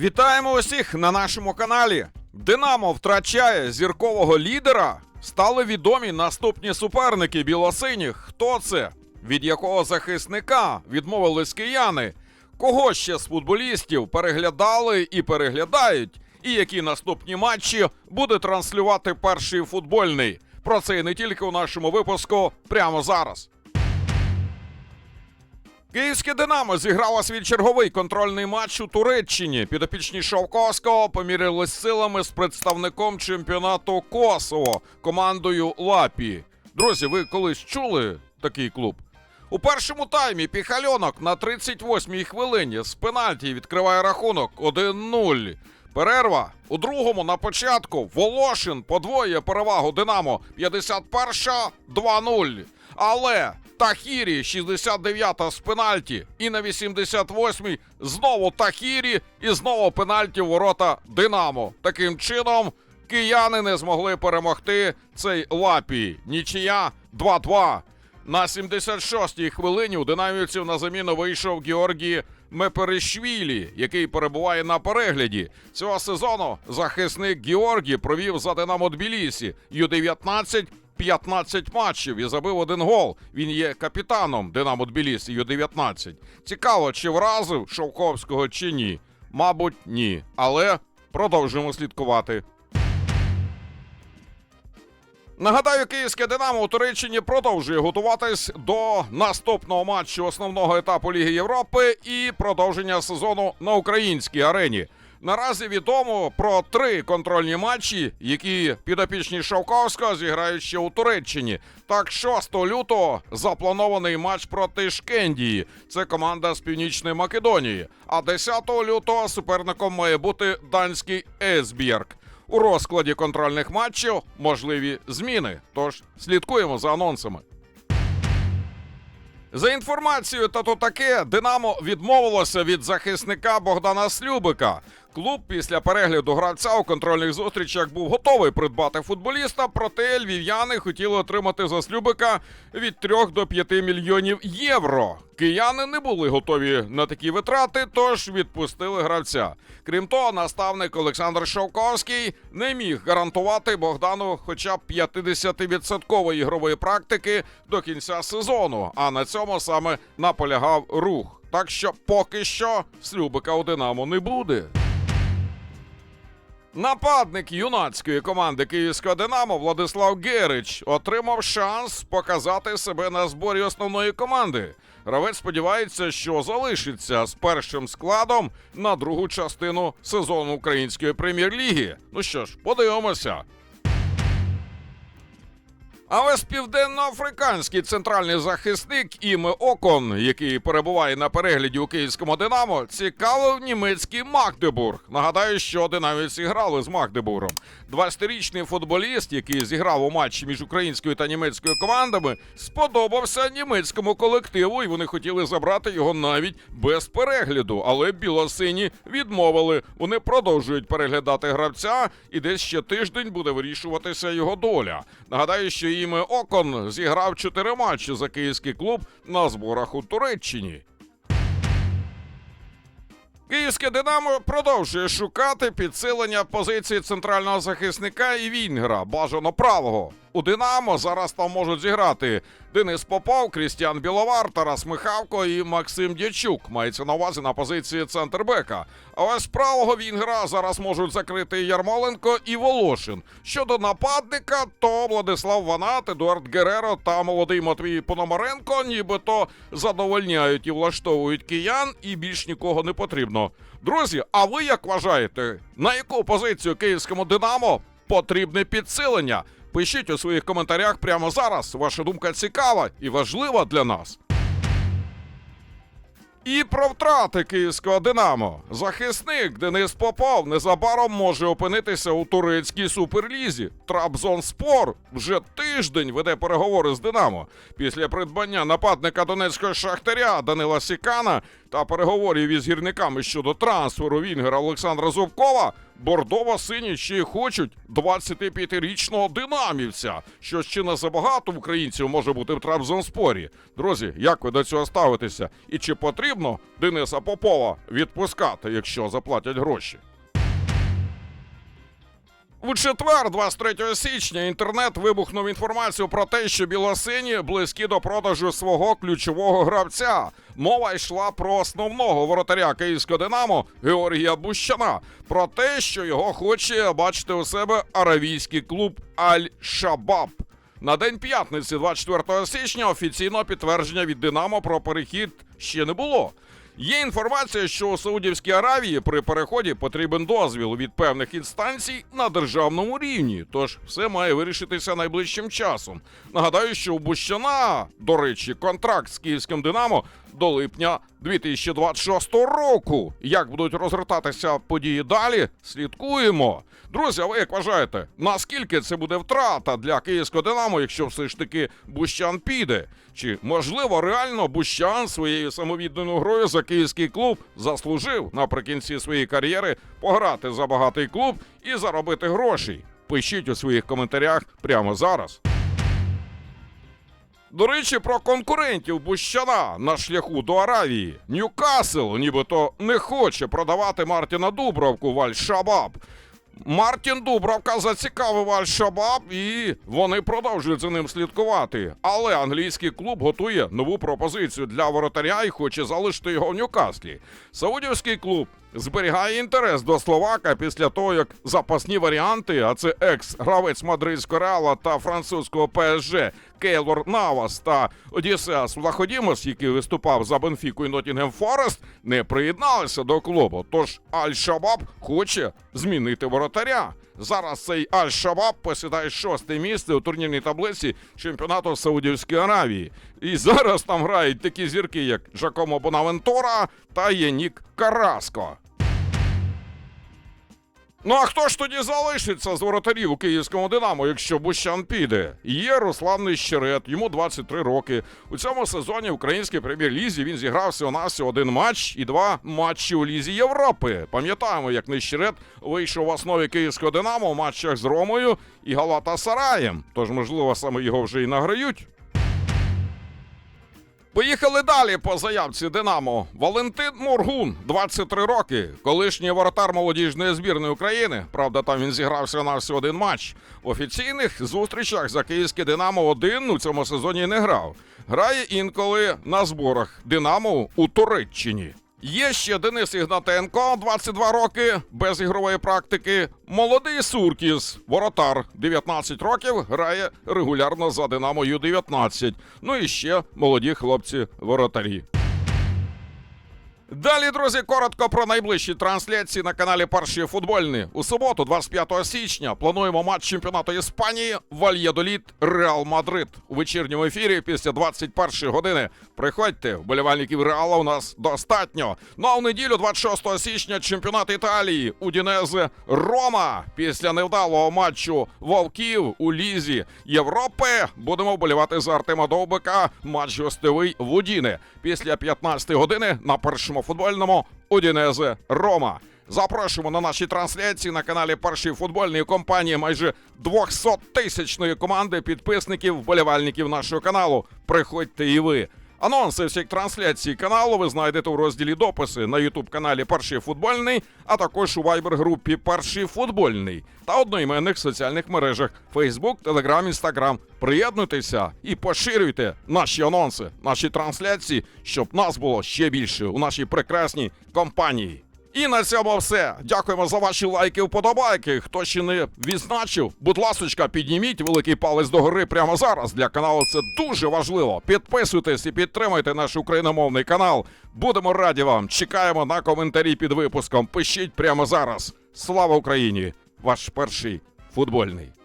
Вітаємо усіх на нашому каналі. Динамо втрачає зіркового лідера. Стали відомі наступні суперники білосиніх. Хто це? Від якого захисника відмовились кияни? Кого ще з футболістів переглядали і переглядають? І які наступні матчі буде транслювати перший футбольний? Про це і не тільки у нашому випуску прямо зараз. Київське Динамо зіграло свій черговий контрольний матч у Туреччині. Підопічні Шовковського помірялись силами з представником чемпіонату Косово командою Лапі. Друзі, ви колись чули такий клуб? У першому таймі Піхальонок на 38-й хвилині з пенальті відкриває рахунок 1-0. Перерва у другому на початку Волошин подвоює перевагу Динамо 51 2-0. Але Тахірі 69-та з пенальті. І на 88-й знову Тахірі і знову пенальті ворота Динамо. Таким чином кияни не змогли перемогти цей лапій. Нічия 2-2. На 76-й хвилині у динамівців на заміну вийшов Георгій Меперешвілі, який перебуває на перегляді. Цього сезону захисник Георгій провів за Динамо Тбілісі Ю-19 15 матчів і забив один гол. Він є капітаном Динамо Тбілісі Ю-19. Цікаво, чи вразив Шовковського чи ні. Мабуть, ні. Але продовжуємо слідкувати. Нагадаю, київське Динамо у Туреччині продовжує готуватись до наступного матчу основного етапу Ліги Європи і продовження сезону на українській арені. Наразі відомо про три контрольні матчі, які підопічні Шовковського зіграють ще у Туреччині. Так, 6 лютого запланований матч проти Шкендії. Це команда з Північної Македонії. А 10 лютого суперником має бути данський Есбjerg. У розкладі контрольних матчів можливі зміни. Тож слідкуємо за анонсами. За інформацією та то таке, Динамо відмовилося від захисника Богдана Слюбика. Клуб після перегляду гравця у контрольних зустрічах був готовий придбати футболіста, проте львів'яни хотіли отримати за Слюбика від 3 до 5 мільйонів євро. Кияни не були готові на такі витрати, тож відпустили гравця. Крім того, наставник Олександр Шовковський не міг гарантувати Богдану хоча б 50% ігрової практики до кінця сезону. А на цьому саме наполягав рух. Так що поки що Слюбика у Динамо не буде. Нападник юнацької команди Київського Динамо Владислав Герич отримав шанс показати себе на зборі основної команди. Гравець сподівається, що залишиться з першим складом на другу частину сезону української прем'єр-ліги. Ну що ж, подивимося. А ось південноафриканський центральний захисник Іме Окон, який перебуває на перегляді у київському Динамо, цікавив німецький Магдебург. Нагадаю, що динамівці грали з Магдебургом. 20-річний футболіст, який зіграв у матчі між українською та німецькою командами, сподобався німецькому колективу, і вони хотіли забрати його навіть без перегляду. Але білосині відмовили. Вони продовжують переглядати гравця, і десь ще тиждень буде вирішуватися його доля. Нагадаю, що іме Окон зіграв чотири матчі за київський клуб на зборах у Туреччині. Київське Динамо продовжує шукати підсилення позиції центрального захисника і Вінгера, бажано правого. У Динамо зараз там можуть зіграти Денис Попов, Крістіан Біловар, Тарас Михавко і Максим Дячук. Мається на увазі на позиції центрбека. А ось правого Вінгера зараз можуть закрити Ярмоленко і Волошин. Щодо нападника, то Владислав Ванат, Едуард Гереро та молодий Матвій Пономаренко нібито задовольняють і влаштовують киян, і більш нікого не потрібно. Друзі, а ви як вважаєте, на яку позицію київському Динамо потрібне підсилення? Пишіть у своїх коментарях прямо зараз. Ваша думка цікава і важлива для нас. І про втрати київського Динамо. Захисник Денис Попов незабаром може опинитися у турецькій суперлізі. Трабзонспор вже тиждень веде переговори з Динамо. Після придбання нападника донецького шахтаря Данила Сікана та переговорів із гірниками щодо трансферу Вінгера Олександра Зубкова, бордово-сині ще хочуть 25-річного динамівця, що ще не забагато українців може бути в Трабзонспорі. Друзі, як ви до цього ставитеся? І чи потрібно Дениса Попова відпускати, якщо заплатять гроші? У четвер, 23 січня, інтернет вибухнув інформацію про те, що білосині близькі до продажу свого ключового гравця. Мова йшла про основного воротаря київського Динамо Георгія Бущана. Про те, що його хоче бачити у себе аравійський клуб Аль-Шабаб. На день п'ятниці, 24 січня, офіційного підтвердження від Динамо про перехід ще не було. Є інформація, що у Саудівській Аравії при переході потрібен дозвіл від певних інстанцій на державному рівні, тож все має вирішитися найближчим часом. Нагадаю, що у Бущана, до речі, контракт з київським Динамо до липня 2026 року. Як будуть розгортатися події далі, слідкуємо. Друзі, а ви як вважаєте, наскільки це буде втрата для київського Динамо, якщо все ж таки Бущан піде? Чи можливо реально Бущан своєю самовідданою грою за київський клуб заслужив наприкінці своєї кар'єри пограти за багатий клуб і заробити грошей? Пишіть у своїх коментарях прямо зараз. До речі, про конкурентів Бущана на шляху до Аравії. Ньюкасл нібито не хоче продавати Мартіна Дубровку в Аль-Шабаб. Мартін Дубровка зацікавив Аль-Шабаб і вони продовжують за ним слідкувати. Але англійський клуб готує нову пропозицію для воротаря і хоче залишити його в Ньюкаслі. Саудівський клуб зберігає інтерес до Словака після того, як запасні варіанти, а це екс-гравець мадридського реала та французького ПСЖ Кейлор Навас та Одіссеас Влаходімос, який виступав за Бенфіку і Нотінгем Форест, не приєдналися до клубу. Тож Аль-Шабаб хоче змінити воротаря. Зараз цей Аль-Шабаб посідає шосте місце у турнірній таблиці чемпіонату Саудівської Аравії. І зараз там грають такі зірки, як Жакомо Бонавентора та Єнік Караско. Ну а хто ж тоді залишиться з воротарів у київському Динамо, якщо Бущан піде? Є Руслан Нищерет, йому 23 роки. У цьому сезоні в українській прем'єр-лізі він зіграв всього навсього один матч і два матчі у Лізі Європи. Пам'ятаємо, як Нищерет вийшов в основі київського Динамо у матчах з Ромою і Галата Сараєм. Тож, можливо, саме його вже і награють. Поїхали далі по заявці Динамо. Валентин Моргун, 23 роки, колишній воротар молодіжної збірної України. Правда, там він зігрався на всього один матч. В офіційних зустрічах за київське Динамо 1 у цьому сезоні не грав. Грає інколи на зборах Динамо у Туреччині. Є ще Денис Ігнатенко, 22 роки, без ігрової практики. Молодий Суркіс, воротар, 19 років, грає регулярно за Динамо Ю-19. Ну і ще молоді хлопці-воротарі. Далі, друзі, коротко про найближчі трансляції на каналі Перший футбольний. У суботу, 25 січня, плануємо матч чемпіонату Іспанії Вальєдоліт Реал Мадрид у вечірньому ефірі після 21 години. Приходьте, вболівальників Реала у нас достатньо. Ну а в неділю, 26 січня, чемпіонат Італії Удінезе Рома. Після невдалого матчу Вовків у Лізі Європи будемо вболівати за Артема Довбика. Матч гостевий в Удіне. Після 15 години на першому футбольному Удінезе Рома. Запрошуємо на наші трансляції на каналі Першої футбольної компанії майже 200 тисячної команди підписників, вболівальників нашого каналу. Приходьте і ви. Анонси всіх трансляцій каналу ви знайдете у розділі дописи на Ютуб каналі Перший футбольний, а також у вайбер-групі Перший футбольний та одноіменних соціальних мережах Facebook, Telegram, Instagram. Приєднуйтеся і поширюйте наші анонси, наші трансляції, щоб нас було ще більше у нашій прекрасній компанії. І на цьому все. Дякуємо за ваші лайки, вподобайки. Хто ще не відзначив, будь ласочка, підніміть великий палець догори прямо зараз. Для каналу це дуже важливо. Підписуйтесь і підтримуйте наш україномовний канал. Будемо раді вам. Чекаємо на коментарі під випуском. Пишіть прямо зараз. Слава Україні! Ваш перший футбольний.